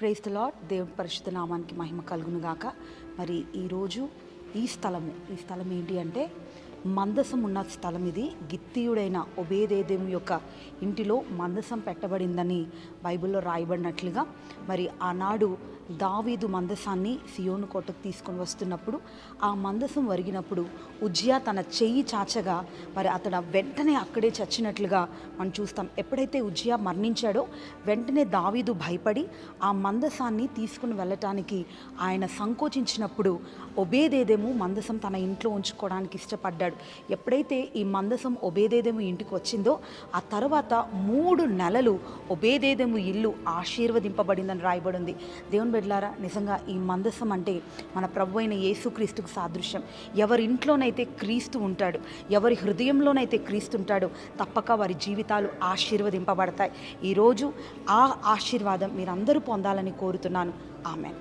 Praise the lord దేవుడి పరిశుద్ధ నామానికి మహిమ కలుగును గాక మరి ఈరోజు ఈ స్థలము ఈ స్థలం ఏంటి అంటే మందసం ఉన్న స్థలం ఇది. గిత్తీయుడైన ఒబేదేదేము యొక్క ఇంటిలో మందసం పెట్టబడిందని బైబిల్లో రాయబడినట్లుగా మరి ఆనాడు దావీదు మందసాన్ని సియోను కోటకు తీసుకొని వస్తున్నప్పుడు ఆ మందసం వరిగినప్పుడు ఉజ్జియా తన చెయ్యి చాచగా మరి అతడు వెంటనే అక్కడే చచ్చినట్లుగా మనం చూస్తాం. ఎప్పుడైతే ఉజ్జియా మరణించాడో వెంటనే దావీదు భయపడి ఆ మందసాన్ని తీసుకుని వెళ్ళటానికి ఆయన సంకోచించినప్పుడు ఒబేదేదేము మందసం తన ఇంట్లో ఉంచుకోవడానికి ఇష్టపడ్డాడు. ఎప్పుడైతే ఈ మందసం ఒబేదేదేము ఇంటికి వచ్చిందో ఆ తర్వాత మూడు నెలలు ఒబేదేదేము ఇల్లు ఆశీర్వదింపబడిందని రాయబడింది. దేవుని బిడ్డలారా నిజంగా ఈ మందసం అంటే మన ప్రభు అయిన యేసుక్రీస్తుకు సాదృశ్యం. ఎవరి ఇంట్లోనైతే క్రీస్తు ఉంటాడు ఎవరి హృదయంలోనైతే క్రీస్తు ఉంటాడో తప్పక వారి జీవితాలు ఆశీర్వదింపబడతాయి. ఈరోజు ఆ ఆశీర్వాదం మీరందరూ పొందాలని కోరుతున్నాను. ఆమె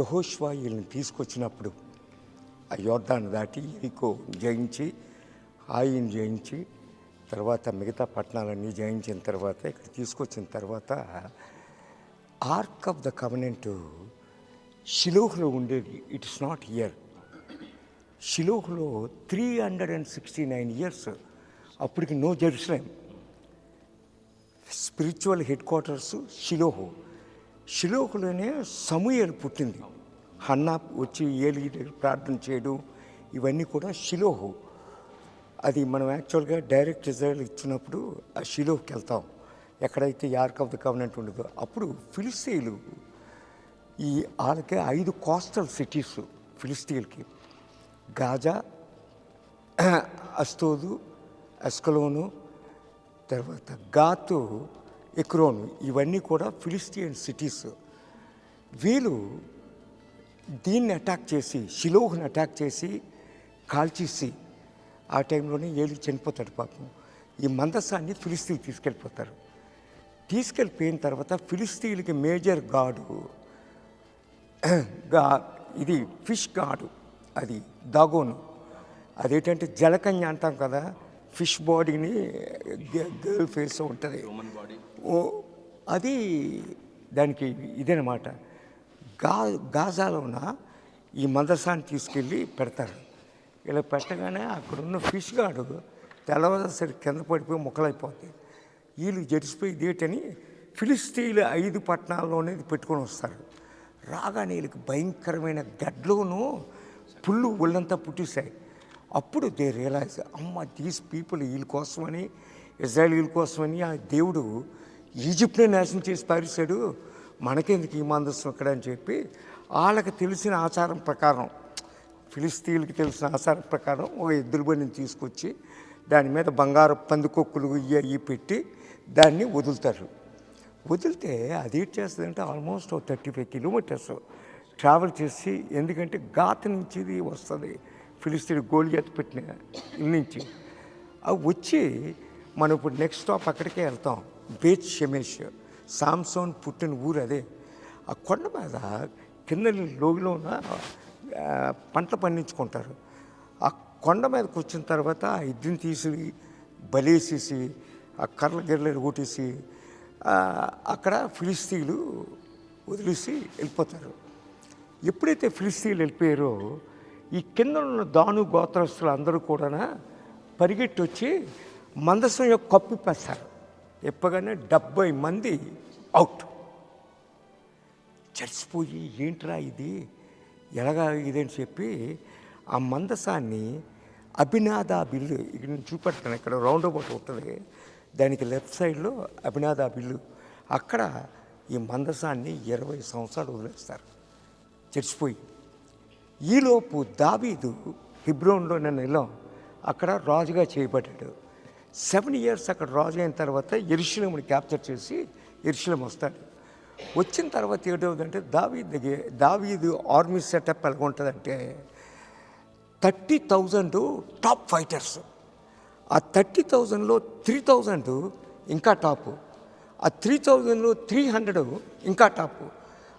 యహోష్వా వీళ్ళని తీసుకొచ్చినప్పుడు ఆ యోర్దాన్ని దాటి ఎరికో జయించి ఆయన జయించి తర్వాత మిగతా పట్టణాలన్నీ జయించిన తర్వాత ఇక్కడ తీసుకొచ్చిన తర్వాత ఆర్క్ ఆఫ్ ద కవనెంట్ షిలోహ్లో ఉండేది. It's not year షిలోహ్లో three hundred and sixty nine years అప్పటికి no Jerusalem spiritual headquarters Shiloh. షిలోహులోనే సమూయలు పుట్టింది. హన్నా వచ్చి ఏలి ప్రార్థన చేయడం ఇవన్నీ కూడా షిలోహు అది మనం యాక్చువల్గా డైరెక్ట్ ఇజ్రాయల్ ఇచ్చినప్పుడు ఆ షిలోకి వెళ్తాం. ఎక్కడైతే యార్క్ ఆఫ్ ద కవనెంట్ ఉండదో అప్పుడు ఫిలిస్తీన్లు ఈ వాళ్ళకి ఐదు కోస్టల్ సిటీస్ ఫిలిస్తీన్కి గాజా అస్తోదు అస్కలోను తర్వాత గాతు ఎక్రోను ఇవన్నీ కూడా ఫిలిస్టియన్ సిటీస్ వీళ్ళు దీన్ని అటాక్ చేసి షిలోహ్ని అటాక్ చేసి కాల్చేసి ఆ టైంలోనే ఏలి చనిపోతాడు పాపం. ఈ మందసాన్ని ఫిలిస్తీన్ తీసుకెళ్ళిపోతారు. తీసుకెళ్ళిపోయిన తర్వాత ఫిలిస్తీన్కి మేజర్ గాడు గా ఇది ఫిష్ గాడు అది దాగోను. అదేంటంటే జలకన్య అంటాం కదా ఫిష్ బాడీని గర్ల్ ఫేస్ ఉంటుంది. ఓ అది దానికి ఇదనమాట గా గాజాలోన ఈ మందసాన్ని తీసుకెళ్ళి పెడతారు. ఇలా పెట్టగానే అక్కడ ఉన్న ఫిష్ గాడు తెల్లవారుసరి కింద పడిపోయి ముక్కలైపోతాయి. వీళ్ళు జడిసిపోయి ఇదేటని ఫిలిస్తీన్లు ఐదు పట్టణాల్లోనే పెట్టుకొని వస్తారు. రాగానే వీళ్ళకి భయంకరమైన గడ్లోను పుళ్ళు ఒళ్ళంతా పుట్టేశాయి. అప్పుడు దే రియలైజ్ అమ్మ దీస్ పీపుల్ వీళ్ళ కోసమని ఇజ్రాయల్ వీళ్ళ కోసమని ఆ దేవుడు ఈజిప్ట్ని నాశనం చేసి పారేశాడు. మనకెందుకు ఈ మందస్సు ఇక్కడ అని చెప్పి వాళ్ళకి తెలిసిన ఆచారం ప్రకారం ఫిలిస్తీన్కి తెలిసిన ఆచారం ప్రకారం ఒక ఎద్దుల బండిని తీసుకొచ్చి దాని మీద బంగారు పందికొక్కులు ఇవి అవి పెట్టి దాన్ని వదులుతారు. వదిలితే అది ఏం చేస్తుందంటే ఆల్మోస్ట్ ఓ థర్టీ ఫైవ్ కిలోమీటర్స్ ట్రావెల్ చేసి ఎందుకంటే గాత నుంచి ఇది వస్తుంది ఫిలిస్తీన్ గోలియత్ పెట్టిన ఇల్లు నుంచి. అవి వచ్చి మనం ఇప్పుడు నెక్స్ట్ స్టాప్ అక్కడికే వెళ్తాం బేచ్ షమేష్ సామ్సోన్ పుట్టిన ఊరు అదే. ఆ కొండ మీద కింద లోగిలో ఉన్న పంట పండించుకుంటారు. ఆ కొండ మీదకి వచ్చిన తర్వాత ఆ ఇద్దరిని తీసి బలేసేసి ఆ కర్రలు గిర్రలు కొట్టేసి అక్కడ ఫిలిస్తీన్లు వదిలేసి వెళ్ళిపోతారు. ఎప్పుడైతే ఫిలిస్తీన్లు వెళ్ళిపోయారో ఈ కింద ఉన్న దాను గోత్రస్తులు అందరూ కూడా పరిగెట్టి వచ్చి మందసం యొక్క కప్పు పెస్తారు. ఎప్పగానే డెబ్బై మంది అవుట్. చచ్చిపోయి ఏంట్రా ఇది? ఎలాగా ఇదని చెప్పి ఆ మందసాన్ని అభినాదా బిల్లు ఇక్కడ నేను చూపెడతాను ఇక్కడ రౌండ్ అబౌట్ ఉంటుంది. దానికి లెఫ్ట్ సైడ్లో అభినాదా బిల్లు అక్కడ ఈ మందసాన్ని ఇరవై సంవత్సరాలు వదిలేస్తారు. చచ్చిపోయి. ఈలోపు దావీదు హిబ్రోన్లో నేను వెళ్ళాం అక్కడ రాజుగా చేయబడ్డాడు. సెవెన్ ఇయర్స్ అక్కడ రాజు అయిన తర్వాత ఎరుశలముని క్యాప్చర్ చేసి ఎరుశలం వస్తాడు. వచ్చిన తర్వాత ఏంటవుతుందంటే దావీదు దావీదు ఆర్మీ సెటప్ ఎలా ఉంటుందంటే థర్టీ థౌజండ్ టాప్ ఫైటర్స్. ఆ థర్టీ థౌజండ్లో త్రీ థౌజండ్ ఇంకా టాపు. ఆ త్రీ థౌజండ్లో త్రీ హండ్రెడ్ ఇంకా టాపు.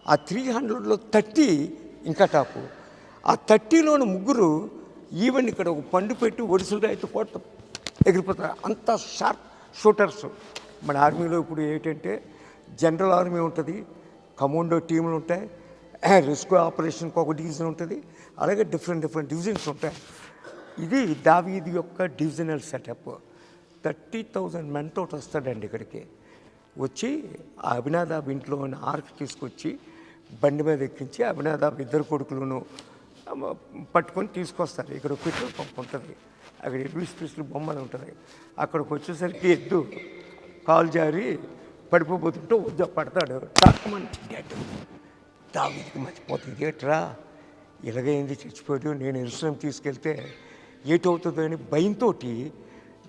ఆ త్రీ హండ్రెడ్లో థర్టీ ఇంకా టాపు. ఆ థర్టీలోని ముగ్గురు ఈవెన్ ఇక్కడ ఒక పండు పెట్టి ఒడిసులు అయితే కొడతాం ఎగిరిపోతారు. అంత షార్ప్ షూటర్స్. మన ఆర్మీలో ఇప్పుడు ఏంటంటే జనరల్ ఆర్మీ ఉంటుంది కమాండో టీములు ఉంటాయి రెస్క్యూ ఆపరేషన్కి ఒక డివిజన్ ఉంటుంది అలాగే డిఫరెంట్ డిఫరెంట్ డివిజన్స్ ఉంటాయి. ఇది దావీది యొక్క divisional setup. Thirty thousand men తోటి వస్తాడండి ఇక్కడికి. వచ్చి ఆ అభినాదాబ్ ఇంట్లో ఉన్న ఆర్క్ తీసుకొచ్చి బండి మీద ఎక్కించి అభినాదాబ్ ఇద్దరు కొడుకులను పట్టుకొని తీసుకొస్తారు. ఇక్కడ పెట్రోల్ పంప్ ఉంటుంది. అక్కడ ఎడ్విస్ పీసులు బొమ్మలు ఉంటుంది. అక్కడికి వచ్చేసరికి ఎద్దు కాలు జారి పడిపోతుంటే వద్ద పడతాడు. టాక్మని డెడ్ దావిదికి మర్చిపోతుంది ఏట్రా? ఇలాగైంది చచ్చిపోయాడు. నేను ఎరుసలం తీసుకెళ్తే ఏటవుతుందో అని భయంతో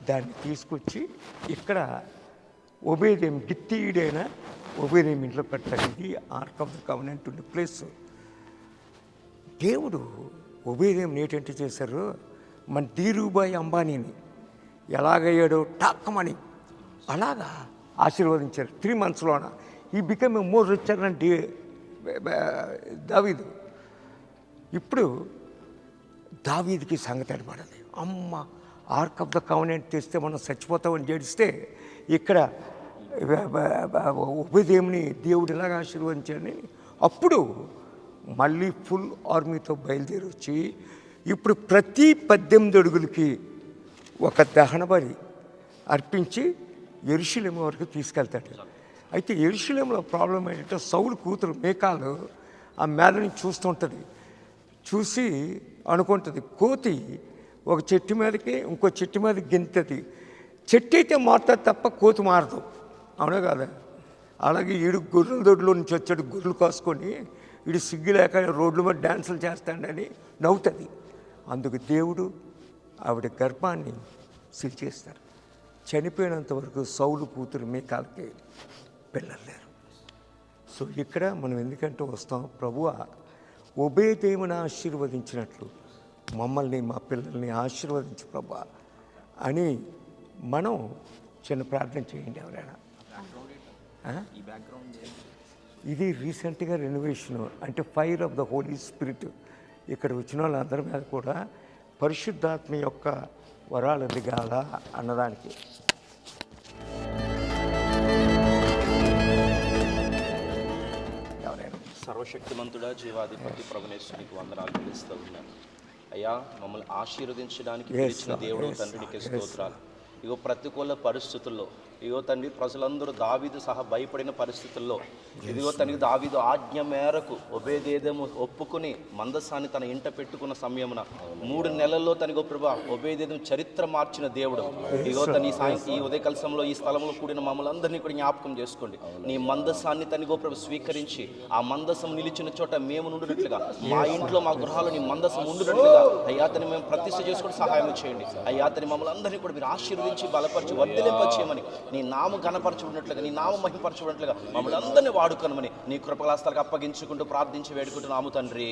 దాన్ని తీసుకొచ్చి ఇక్కడ ఒబేదేం గిత్తీయుడైన ఒబేదేం ఇంట్లో పెట్టాలి ఇది ఆర్క్ ఆఫ్ ద కవనెంట్ ఉండే ప్లేస్. దేవుడు ఉభయదేం ఏంటంటే చేశారు? మన ధీరుబాయి అంబానీని ఎలాగయ్యాడో టాక్కమని అలాగా ఆశీర్వదించారు. త్రీ మంత్స్లోన ఈ become a more richer and దావీదు. ఇప్పుడు దావీదికి సంగతి అనబడది అమ్మ ఆర్క్ ఆఫ్ ద కావనెంట్ తెస్తే మనం చచ్చిపోతామని జడిస్తే ఇక్కడ ఉపదేవుని దేవుడు ఎలాగ ఆశీర్వదించాడని అప్పుడు మళ్ళీ ఫుల్ ఆర్మీతో బయలుదేరి వచ్చి ఇప్పుడు ప్రతి పద్దెనిమిది అడుగులకి ఒక దహనబలి అర్పించి ఎరుషులేం వరకు తీసుకెళ్తాడు. అయితే ఎరుషులేంలో ప్రాబ్లం ఏంటంటే సౌలు కూతురు మేకాలు ఆ మేడ చూస్తుంటుంది చూసి అనుకుంటుంది కోతి ఒక చెట్టు మీదకి ఇంకో చెట్టు మీద గెంతది. చెట్టు అయితే మారుతుంది తప్ప కోతి మారదు. అవునా కదా? అలాగే ఈడు గొర్రెల దొడ్లో నుంచి వచ్చాడు గొర్రెలు కాసుకొని వీడు సిగ్గు లేక రోడ్ల మీద డ్యాన్సులు చేస్తాడని నవ్వుతుంది. అందుకు దేవుడు ఆవిడ గర్భాన్ని సిల్చేస్తారు చనిపోయినంత వరకు సౌలు కూతురు మీకాలకి పిల్లలు లేరు. సో ఇక్కడ మనం ఎందుకంటే వస్తాం? ప్రభు ఉభయ దేవుని ఆశీర్వదించినట్లు మమ్మల్ని మా పిల్లల్ని ఆశీర్వదించు ప్రభు అని మనం చిన్న ప్రార్థన చేయండి ఎవరైనా. ఇది రీసెంట్గా రెనోవేషన్ అంటే fire of the Holy Spirit ఇక్కడ వచ్చిన వాళ్ళందరి మీద కూడా పరిశుద్ధాత్మ యొక్క వరాలు దిగాల అన్నదానికి? సర్వశక్తిమంతుడా జీవాధిపతి ప్రభునేశ్వరికి వందనాలు తెలుస్తూ ఉన్నాను. అయ్యా మమ్మల్ని ఆశీర్వదించడానికి. దేవుడు తండ్రికి. స్తోత్రాలు. ఇగో ప్రతికూల పరిస్థితుల్లో ఇగో తండ్రి ప్రజలందరూ దావీదు సహా భయపడిన పరిస్థితుల్లో ఇదిగో తనకి దావీదు ఆజ్ఞ మేరకు ఒబేదేదము ఒప్పుకుని మందసాన్ని తన ఇంట పెట్టుకున్న సమయమున మూడు నెలల్లో తనకు ప్రభా ఒబేదేదం చరిత్ర మార్చిన దేవుడు. ఇగో తన ఈ సాయం ఈ ఉదయ సమయంలో ఈ స్థలంలో కూడిన మమ్మల్ని అందరినీ కూడా జ్ఞాపకం చేసుకోండి. నీ మందసాన్ని తనగో ప్రభు స్వీకరించి ఆ మందసం నిలిచిన చోట మేము నుండినట్లుగా మా ఇంట్లో మా గృహాల్లో నీ మందసం ఉండినట్లుగా అయ్యా తని మేము ప్రతిష్ఠ చేసుకుని సహాయం చేయండి. అయ్యా తని మమ్మల్ని అందరినీ కూడా మీరు ఆశీర్వదించి బలపరిచి వర్ధలింపచేయమని నీ నామ గణపరచుకున్నట్లుగా నీ నామ మహిమపరచుకున్నట్లుగా మమ్మల్ని అందరినీ వాడుకోనమని నీ కృపలాస్తాలకు అప్పగించుకుంటూ ప్రార్థించి వేడుకుంటున్నాము తండ్రి.